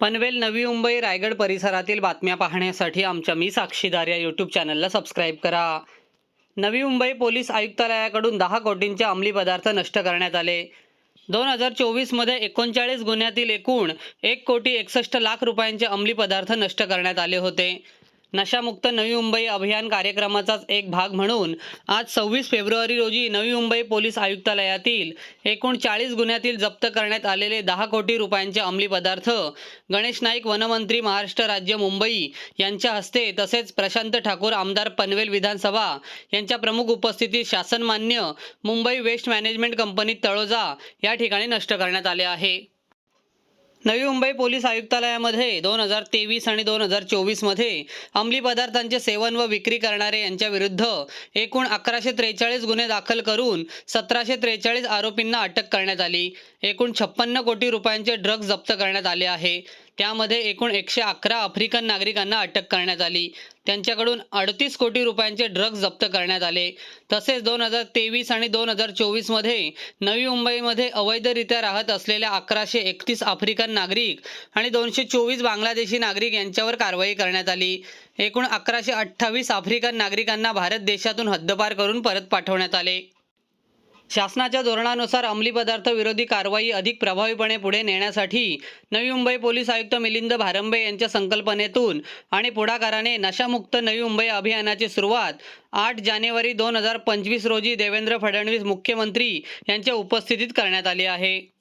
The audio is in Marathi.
पनवेल नवी मुंबई रायगड परिसरातील बातम्या पाहण्यासाठी आमच्या मी साक्षीदार या यूट्यूब चॅनलला सबस्क्राईब करा. नवी मुंबई पोलीस आयुक्तालयाकडून दहा कोटींचे अंमली पदार्थ नष्ट करण्यात आले. दोन हजार चोवीसमध्ये एकोणचाळीस गुन्ह्यातील एकूण एक कोटी एकसष्ट लाख रुपयांचे अंमली पदार्थ नष्ट करण्यात आले होते. नशामुक्त नवी मुंबई अभियान कार्यक्रमाचाच एक भाग म्हणून आज सव्वीस फेब्रुवारी रोजी नवी मुंबई पोलीस आयुक्तालयातील एकूण चाळीस गुन्ह्यातील जप्त करण्यात आलेले दहा कोटी रुपयांचे अंमली पदार्थ गणेश नाईक वनमंत्री महाराष्ट्र राज्य मुंबई यांच्या हस्ते तसेच प्रशांत ठाकूर आमदार पनवेल विधानसभा यांच्या प्रमुख उपस्थितीत शासनमान्य Mumbai waste management company Taloja या ठिकाणी नष्ट करण्यात आले आहे. नवी मुंबई पोलीस आयुक्तालयामध्ये दोन हजार तेवीस आणि दोन हजार चोवीसमध्ये अंमली पदार्थांचे सेवन व विक्री करणारे यांच्या विरुद्ध एकूण अकराशे त्रेचाळीस गुन्हे दाखल करून सतराशे त्रेचाळीस आरोपींना अटक करण्यात आली. एकूण छप्पन्न कोटी रुपयांचे ड्रग्ज जप्त करण्यात आले आहे. त्यामध्ये एकूण एकशे अकरा आफ्रिकन नागरिकांना अटक करण्यात आली. त्यांच्याकडून अडतीस कोटी रुपयांचे ड्रग्ज जप्त करण्यात आले. तसेच दोन हजार तेवीस आणि दोन हजार चोवीसमध्ये नवी मुंबईमध्ये अवैधरित्या राहत असलेल्या अकराशे एकतीस आफ्रिकन नागरिक आणि दोनशे चोवीस बांगलादेशी नागरिक यांच्यावर कारवाई करण्यात आली. एकूण अकराशे अठ्ठावीस आफ्रिकन नागरिकांना भारत देशातून हद्दपार करून परत पाठवण्यात आले. शासनाच्या धोरणानुसार अंमली पदार्थ विरोधी कारवाई अधिक प्रभावीपणे पुढे नेण्यासाठी नवी मुंबई पोलीस आयुक्त मिलिंद भारंबे यांच्या संकल्पनेतून आणि पुढाकाराने नशामुक्त नवी मुंबई अभियानाची सुरुवात आठ जानेवारी दोन हजार पंचवीस रोजी देवेंद्र फडणवीस मुख्यमंत्री यांच्या उपस्थितीत करण्यात आली आहे.